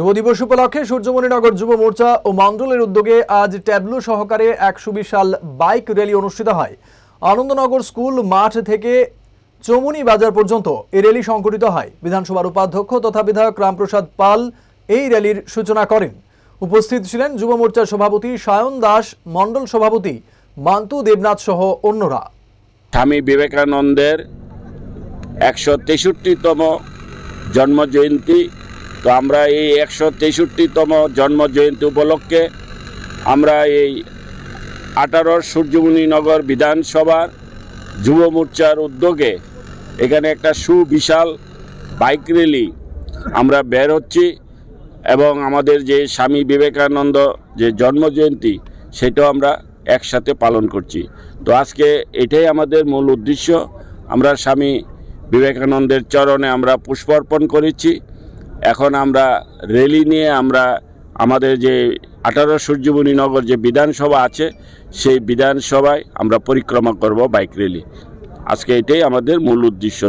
যুব দিবস উপলক্ষে সূর্যমণিনগর যুব মোর্চা ও মণ্ডলের উদ্যোগে আজ ট্যাবলো সহকারে এক সুবিশাল বাইক র্যালি অনুষ্ঠিত হয়। আনন্দনগর স্কুল মাঠ থেকে চমুনি বাজার পর্যন্ত এই র্যালি সংঘটিত হয়। বিধানসভার উপাধ্যক্ষ তথা বিধায়ক রামপ্রসাদ পাল এই র্যালির সূচনা করেন। উপস্থিত ছিলেন যুব মোর্চার সভাপতি সায়ন দাস, মণ্ডল সভাপতি মান্তু দেবনাথ সহ অন্যরা। স্বামী বিবেকানন্দের একশো তেষট্টিতম জন্মজয়ন্তী তো আমরা এই একশো তেষট্টিতম জন্মজয়ন্তী উপলক্ষে আমরা এই আঠারো সূর্যমণিনগর বিধানসভার যুব মোর্চার উদ্যোগে এখানে একটা সুবিশাল বাইক র্যালি আমরা বের হচ্ছি এবং আমাদের যে স্বামী বিবেকানন্দ যে জন্মজয়ন্তী সেটাও আমরা একসাথে পালন করছি। তো আজকে এটাই আমাদের মূল উদ্দেশ্য। আমরা স্বামী বিবেকানন্দের চরণে আমরা পুষ্পার্পণ করেছি। এখন আমরা রেলি নিয়ে আমরা আমাদের যে আঠারো সূর্যমণি নগর যে বিধানসভা আছে, সেই বিধানসভায় আমরা পরিক্রমা করব বাইক রেলি আজকে এটাই আমাদের মূল উদ্দেশ্য।